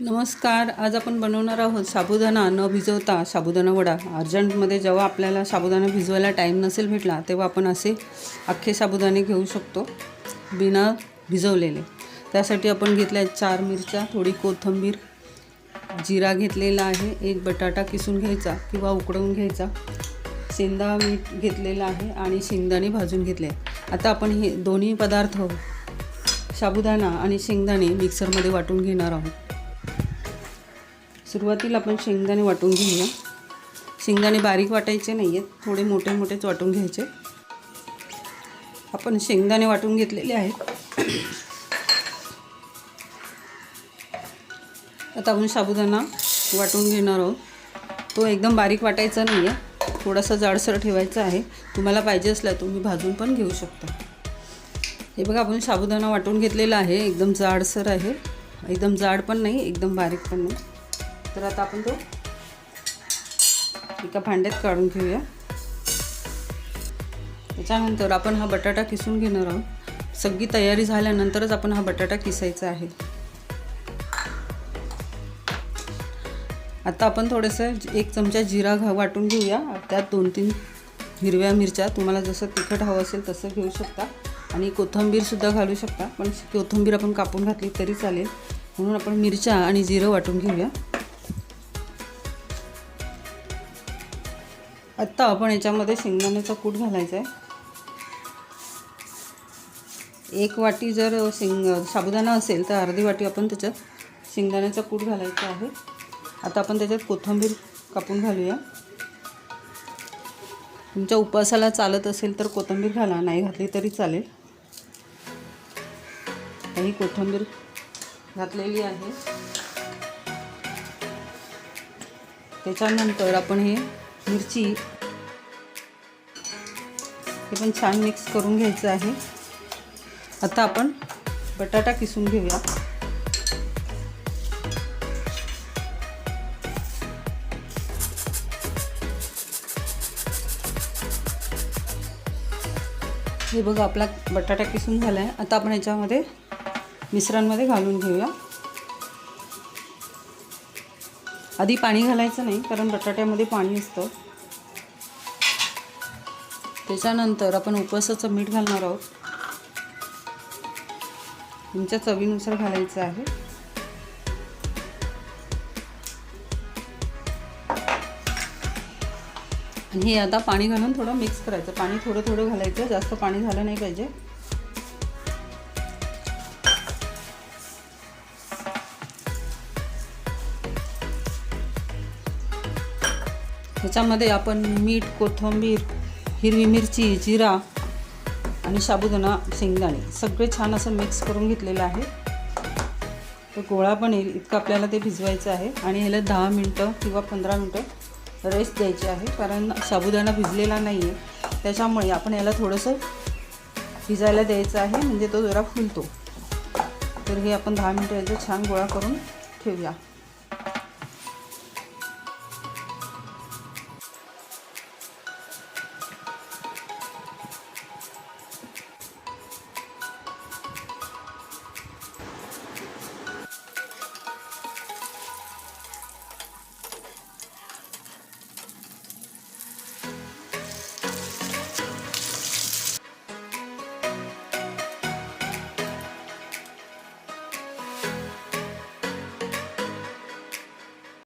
नमस्कार आज आपण बनवणार आहोत साबुदाणा न भिजवता साबुदाणा वडा. अर्जंटमध्ये जेव्हा आपल्याला साबुदाणा भिजवायला टाईम नसेल भेटला तेव्हा आपण असे अख्खे साबुदाणे घेऊ शकतो बिना भिजवलेले. त्यासाठी आपण घेतल्या आहेत चार मिरच्या थोडी कोथिंबीर जिरा घेतलेला आहे एक बटाटा किसून घ्यायचा किंवा उकडवून घ्यायचा शेंदा मीठ घेतलेलं आहे आणि शेंगदाणे भाजून घेतले आता आपण हे दोन्ही पदार्थ साबुदाणा आणि शेंगदाणे मिक्सरमध्ये वाटून घेणार आहोत. सुरुवातीला आपण शेंगदाणे वाटून घेऊया. शेंगदाणे बारीक वाटायचे नाही आहेत थोडे मोठे मोठेच वाटून घ्यायचे. आपण शेंगदाणे वाटून घेतलेले आहेत. आता आपण साबुदाणा वाटून घेणार आहोत. तो एकदम बारीक वाटायचा नाही आहे थोडासा जाडसर ठेवायचा आहे. तुम्हाला पाहिजे असला तुम्ही भाजून पण घेऊ शकता. हे बघा आपण साबुदाणा वाटून घेतलेला आहे. एकदम जाडसर आहे. एकदम जाड पण नाही एकदम बारीक पण नाही. तर आता आपण तो एका भांड्यात काढून घेऊया. त्याच्यानंतर आपण हा बटाटा किसून घेणार आहोत. सगळी तयारी झाल्यानंतरच आपण हा बटाटा किसायचा आहे. आता आपण थोडंसं एक चमचा जिरा घा वाटून घेऊया. त्यात दोन तीन हिरव्या मिरच्या तुम्हाला जसं तिखट हवं असेल तसं घेऊ शकता. आणि कोथिंबीरसुद्धा घालू शकता. पण कोथिंबीर आपण कापून घातली तरी चालेल. म्हणून आपण मिरच्या आणि जिरं वाटून घेऊया. आत्ता आपण याच्यामध्ये शेंगदाण्याचा कूट घालायचा आहे एक वाटी जर शेंग साबुदाणा असेल तर अर्धी वाटी आपण त्याच्यात शेंगदाण्याचा कूट घालायचा आहे. आता आपण त्याच्यात कोथिंबीर कापून घालूया. तुमच्या उपवासाला चालत असेल तर कोथिंबीर घाला नाही घातली तरी चालेल. काही कोथिंबीर घातलेली आहे. त्याच्यानंतर आपण हे मिरची. हे पण छान मिक्स करून घ्यायचं आहे. आता आपण बटाटा किसून घेऊया. हे बघा आपला बटाटा किसून झाला आहे आता आपण याच्यामध्ये मिश्रणमध्ये घालून घेऊया. आधी पाणी घालायचं नाही कारण बटाट्यामध्ये पाणी असतं. त्याच्यानंतर आपण उपवासाचं मीठ घालणार आहोत. तुमच्या चवीनुसार घालायचं आहे. आणि हे आता पाणी घालून थोडं मिक्स करायचं. पाणी थोडं थोडं घालायचं जास्त पाणी झालं नाही पाहिजे. ह्याच्यामध्ये आपण मीठ कोथिंबीर हिरवी मिरची जिरा आणि साबुदाणा शेंगदाणे सगळे छान असं मिक्स करून घेतलेलं आहे. तर गोळा पण येईल इतकं आपल्याला ते भिजवायचं आहे. आणि ह्याला दहा मिनटं किंवा पंधरा मिनटं रेस्ट द्यायची आहे कारण साबुदाणा भिजलेला नाही आहे त्याच्यामुळे आपण याला थोडंसं भिजायला द्यायचं आहे म्हणजे तो जरा फुलतो. तर हे आपण दहा मिनटं याचा छान गोळा करून ठेवूया.